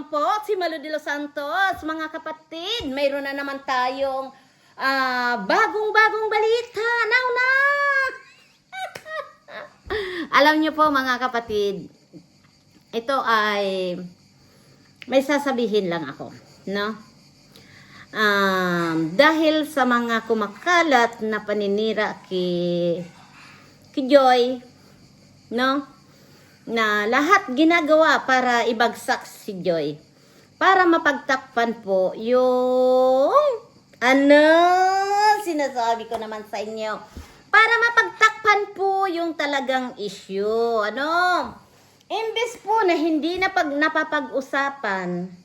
naman po si Malo de los Santos. Mga kapatid, mayroon na naman tayong ah, bagong-bagong balita. Now na! Alam niyo po mga kapatid, ito ay may sasabihin lang ako, no? Um, dahil sa mga kumakalat na paninira kay, kay Joy, no? Na lahat ginagawa para ibagsak si Joy. Para mapagtakpan po yung ano sinasabi ko naman sa inyo. Para mapagtakpan po yung talagang issue. Ano? Imbes po na hindi na pag napapag-usapan,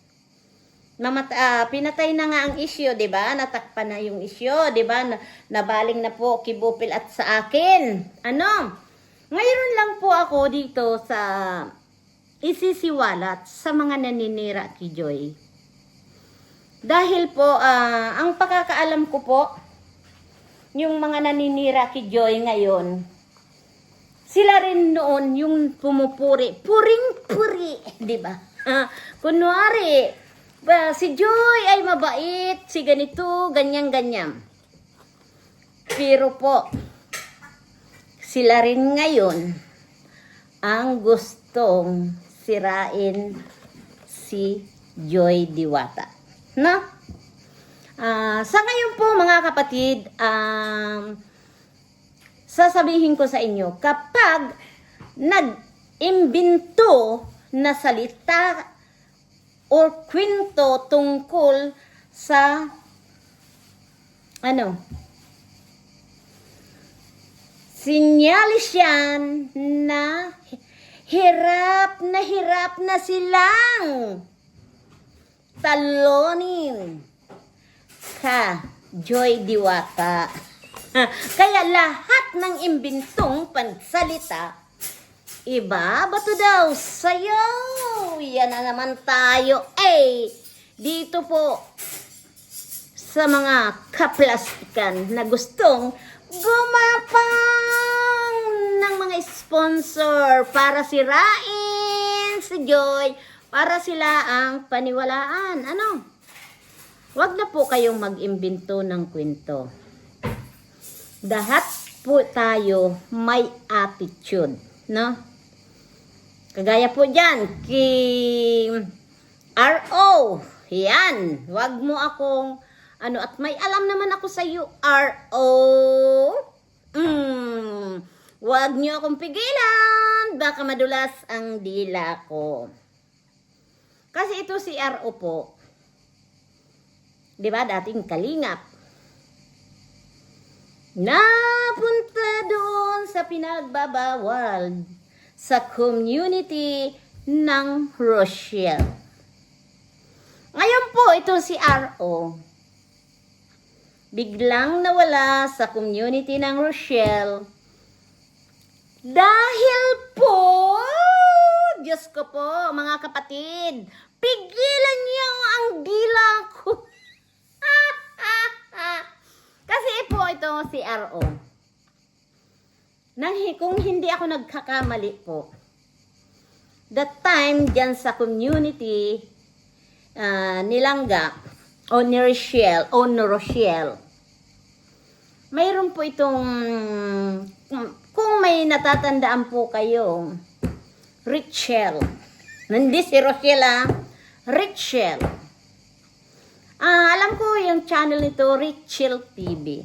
Mamat ah, pinatay na nga ang issue, 'di ba? Natakpan na yung issue, 'di ba? Na, nabaling na po kay Bupil at sa akin. Ano? Ngayon lang po ako dito sa isisiwalat sa mga naninira kay Joy. Dahil po ah, ang pagkakaalam ko po yung mga naninira kay Joy ngayon, sila rin noon yung pumupuri, puring-puri, 'di ba? Ah, kunwari, ba, si Joy ay mabait, si ganito, ganyan-ganyan. Pero po, sila rin ngayon ang gustong sirain si Joy Diwata. No? Ah, sa ngayon po mga kapatid, um, sasabihin ko sa inyo, kapag nag-imbento na salita or kwento tungkol sa ano sinyalis yan na hirap na hirap na silang talonin ka Joy Diwata. Kaya lahat ng imbintong pansalita Iba, bato daw, sayaw. Yan na naman tayo. Eh, dito po sa mga kaplastikan na gustong gumapang sponsor para sirain si Joy, para sila ang paniwalaan. Ano? Huwag na po kayong mag-imbento ng kwento. Lahat po tayo may attitude, no? Kagaya po dyan, kay RO. Yan. Huwag mo akong, ano, at may alam naman ako sa iyo, RO. Mm, huwag niyo akong pigilan. Baka madulas ang dila ko. Kasi ito si RO po. Di ba, dating kalingap. Napunta doon sa pinagbabawal sa community ng Rochelle. Ngayon po, ito si R.O. Biglang nawala sa community ng Rochelle dahil po, Diyos ko po, mga kapatid, pigilan niyo ang dila ko. Kasi po ito si R.O nang kung hindi ako nagkakamali po, that time dyan sa community uh, nilangga o ni Rochelle o ni Rochelle, mayroon po itong, kung may natatandaan po kayo, Richelle. Hindi si Rochelle ah, Richelle. Ah, alam ko yung channel nito, Richelle TV.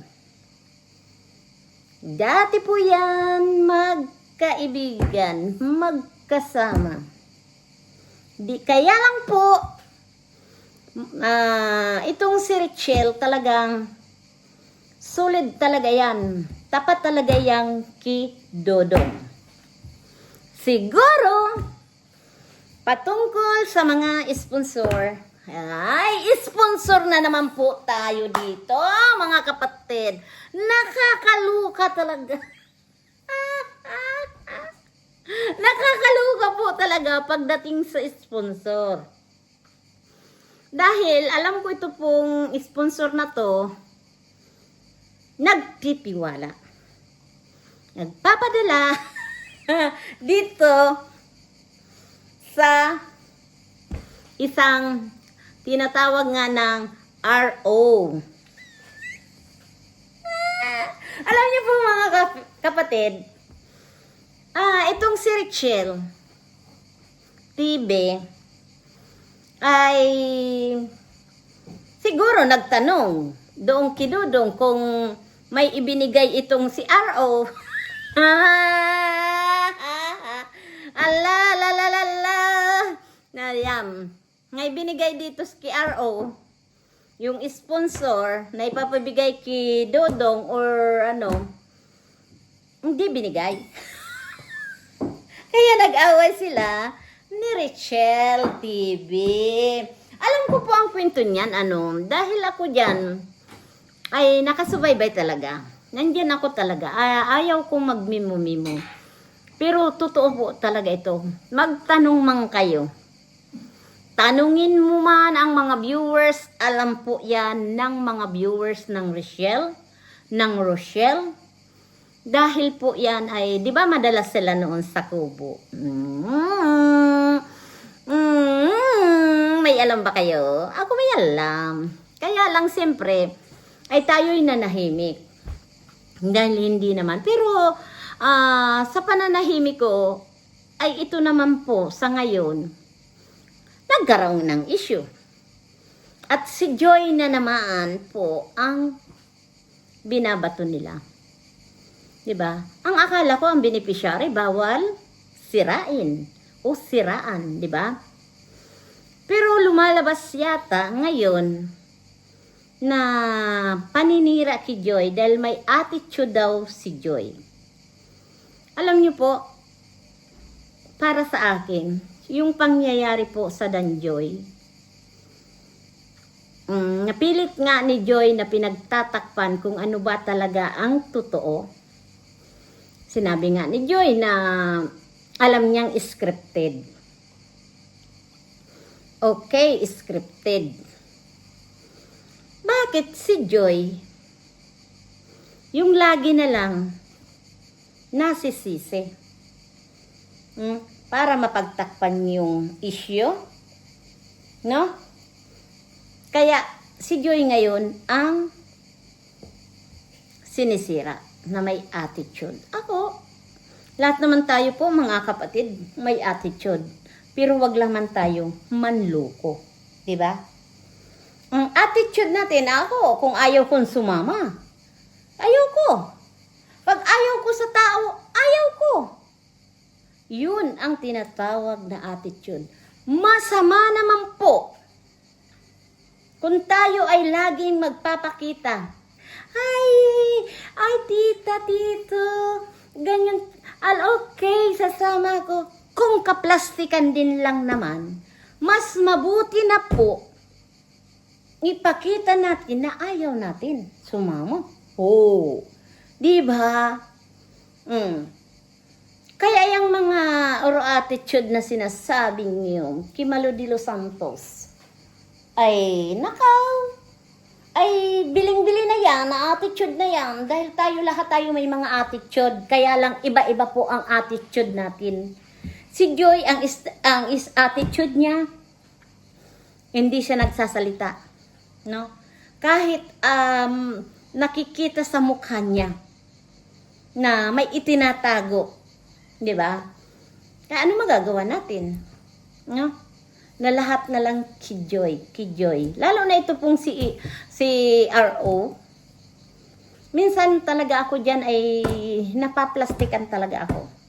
Dati po yan magkaibigan, magkasama. Di, kaya lang po, uh, itong si Richelle talagang solid talaga yan. Tapat talaga yang ki Dodong. Siguro, patungkol sa mga sponsor, ay, sponsor na naman po tayo dito, mga kapatid. Nakakaluka talaga. Nakakaluka po talaga pagdating sa sponsor. Dahil alam ko ito pong sponsor na to, nagpipiwala. Nagpapadala dito sa isang tinatawag nga ng RO. Alam niyo po mga kap- kapatid, ah, itong si Richelle TV ay siguro nagtanong doong kidudong kung may ibinigay itong si RO. ala la la la la na yam. Ngay binigay dito si RO yung sponsor na ipapabigay kay Dodong or ano, hindi binigay. Kaya nag-away sila ni Richelle TV. Alam ko po ang kwento niyan, ano, dahil ako dyan, ay nakasubaybay talaga. Nandiyan ako talaga. Ay, ayaw kong magmimo-mimo. Pero totoo po talaga ito. Magtanong man kayo. Tanungin mo man ang mga viewers, alam po yan ng mga viewers ng Rochelle, ng Rochelle. Dahil po yan ay, di ba madalas sila noon sa kubo? Mm, mm, may alam ba kayo? Ako may alam. Kaya lang siyempre, ay tayo'y nanahimik. Dahil hindi naman. Pero ah, sa pananahimik ko, ay ito naman po sa ngayon, nagkaroon ng issue. At si Joy na naman po ang binabato nila. 'Di ba? Ang akala ko ang beneficiary bawal sirain o siraan, 'di ba? Pero lumalabas yata ngayon na paninira kay Joy dahil may attitude daw si Joy. Alam niyo po, para sa akin, yung pangyayari po sa Danjoy, mm, napilit nga ni Joy na pinagtatakpan kung ano ba talaga ang totoo. Sinabi nga ni Joy na alam niyang scripted. Okay, scripted. Bakit si Joy, yung lagi na lang, nasisisi? Hmm? Para mapagtakpan yung issue? No? Kaya, si Joy ngayon ang sinisira na may attitude. Ako, lahat naman tayo po mga kapatid, may attitude. Pero wag lang man tayo manloko. Di ba? Ang attitude natin, ako, kung ayaw kong sumama, ayaw ko. Pag ayaw ko sa tao, ayaw ko. Yun ang tinatawag na attitude. Masama naman po kung tayo ay laging magpapakita. Ay, ay tita, tito, ganyan, al okay, sasama ko. Kung kaplastikan din lang naman, mas mabuti na po ipakita natin na ayaw natin sumama. Oh, di ba? Mm. Kaya yung mga oro attitude na sinasabi niyo, Kimalo de los Santos, ay nakaw, ay biling-bili na yan, na attitude na yan, dahil tayo lahat tayo may mga attitude, kaya lang iba-iba po ang attitude natin. Si Joy, ang, is, ang is attitude niya, hindi siya nagsasalita. No? Kahit um, nakikita sa mukha niya na may itinatago. Di ba? Kaya ano magagawa natin? No? Na lahat na lang kijoy, kijoy. Lalo na ito pong si, si RO. Minsan talaga ako dyan ay napaplastikan talaga ako.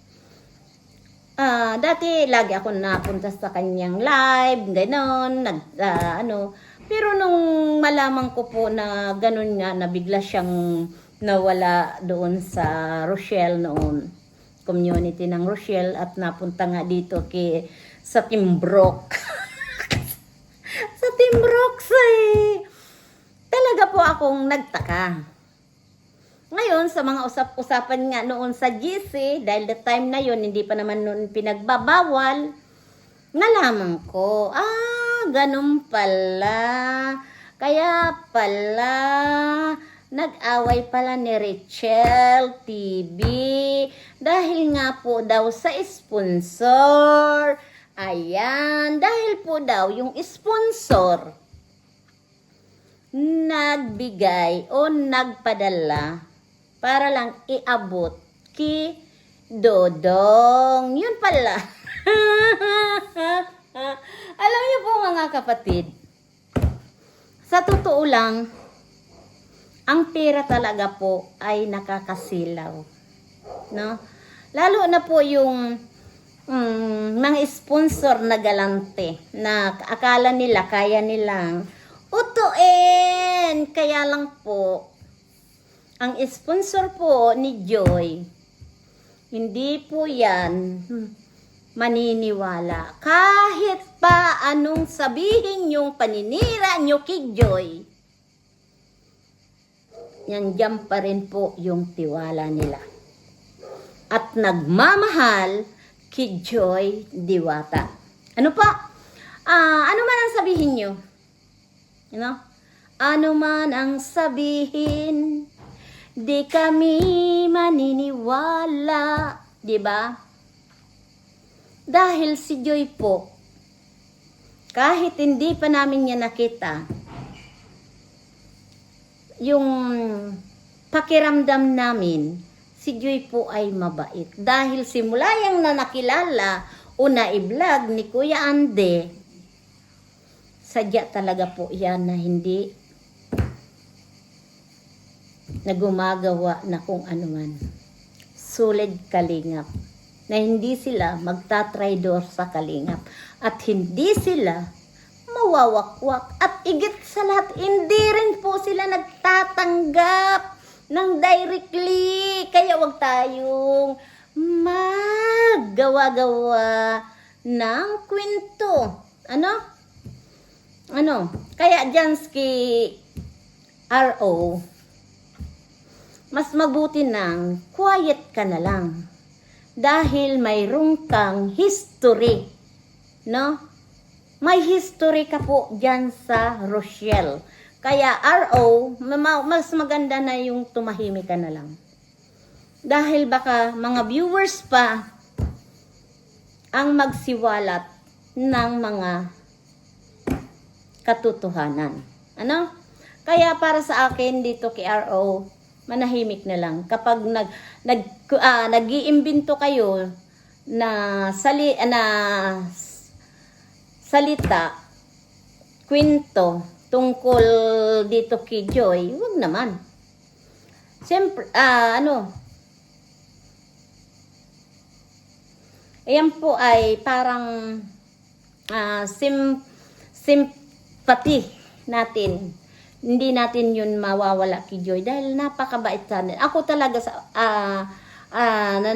Ah, dati lagi ako napunta sa kanyang live, ganon, nag ah, ano. Pero nung malaman ko po na ganon nga, na bigla siyang nawala doon sa Rochelle noon, community ng Rochelle at napunta nga dito kay sa Timbrook. sa Timbrook say. Talaga po akong nagtaka. Ngayon, sa mga usap-usapan nga noon sa GC, dahil the time na yon hindi pa naman noon pinagbabawal, nalaman ko, ah, ganun pala. Kaya pala, nag-away pala ni Rachel TV dahil nga po daw sa sponsor Ayan, dahil po daw yung sponsor nagbigay o nagpadala para lang iabot ki Dodong. Yun pala. Alam niyo po mga kapatid, sa totoo lang, ang pera talaga po ay nakakasilaw. No? Lalo na po yung mm, mga sponsor na galante na akala nila kaya nilang utuin. Kaya lang po, ang sponsor po ni Joy, hindi po yan hmm, maniniwala. Kahit pa anong sabihin yung paninira nyo kay Joy, yan dyan pa rin po yung tiwala nila. At nagmamahal kay Joy Diwata. Ano pa? Ah, ano man ang sabihin nyo? You know? Ano man ang sabihin, di kami maniniwala. Di ba? Dahil si Joy po, kahit hindi pa namin niya nakita, yung pakiramdam namin, si Joy po ay mabait. Dahil simula yung na nakilala o na-vlog ni Kuya Ande, sadya talaga po yan na hindi na gumagawa na kung ano man. Solid kalingap. Na hindi sila magtatraydor sa kalingap. At hindi sila mawawakwak. At igit sa lahat, hindi rin po sila nagtatanggap ng directly. Kaya wag tayong maggawa-gawa ng kwento. Ano? Ano? Kaya dyan ski RO, mas mabuti nang quiet ka na lang. Dahil mayroong kang history. No? May history ka po dyan sa Rochelle. Kaya RO, ma- mas maganda na yung tumahimik ka na lang. Dahil baka mga viewers pa ang magsiwalat ng mga katotohanan. Ano? Kaya para sa akin dito kay RO, manahimik na lang. Kapag nag nag uh, nag-iimbento kayo na sali na salita kwento tungkol dito kay Joy, wag naman. Siyempre, ah, ano, Ayan po ay parang ah, sim, sympathy natin. Hindi natin yun mawawala kay Joy dahil napakabait sa atin. Ako talaga sa ah ah, na,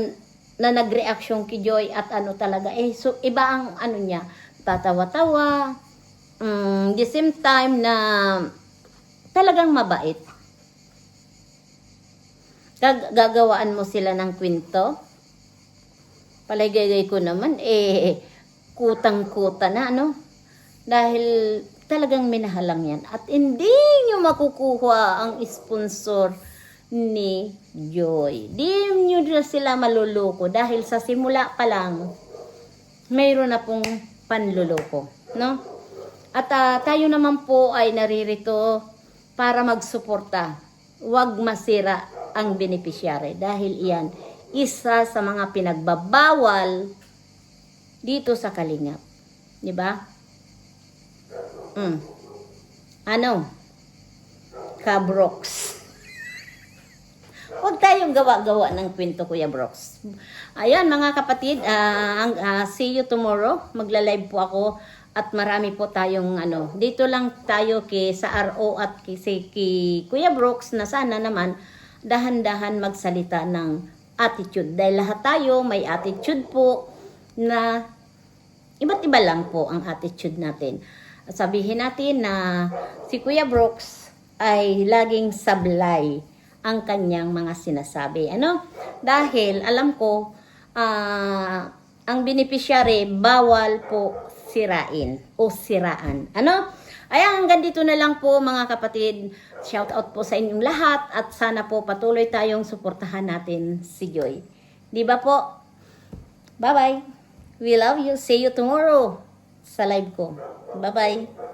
na nag-reaction kay Joy at ano talaga eh so iba ang ano niya tatawa-tawa um, the same time na talagang mabait Gag- gagawaan mo sila ng kwento palagay ko naman, eh, kutang-kuta na, ano? Dahil talagang minahalang yan. At hindi nyo makukuha ang sponsor ni Joy. Di nyo na sila maluloko dahil sa simula pa lang, mayroon na pong panluloko. No? At ah, tayo naman po ay naririto para magsuporta. Huwag masira ang beneficiary dahil iyan isa sa mga pinagbabawal dito sa Kalingap. Di ba? Mm. Ano? Kabrox. Huwag tayong gawa-gawa ng kwento, Kuya Brox. Ayan, mga kapatid, ah, ah, see you tomorrow. Magla-live po ako at marami po tayong ano, dito lang tayo kay sa RO at kay, si, kay Kuya Brooks na sana naman dahan-dahan magsalita ng attitude. Dahil lahat tayo may attitude po na iba't iba lang po ang attitude natin. Sabihin natin na si Kuya Brooks ay laging sablay ang kanyang mga sinasabi. Ano? Dahil alam ko, ah, ang beneficiary bawal po sirain o siraan. Ano? Ayan, hanggang dito na lang po mga kapatid. Shout out po sa inyong lahat at sana po patuloy tayong suportahan natin si Joy. Di ba po? Bye-bye! We love you. See you tomorrow sa live ko. Bye-bye.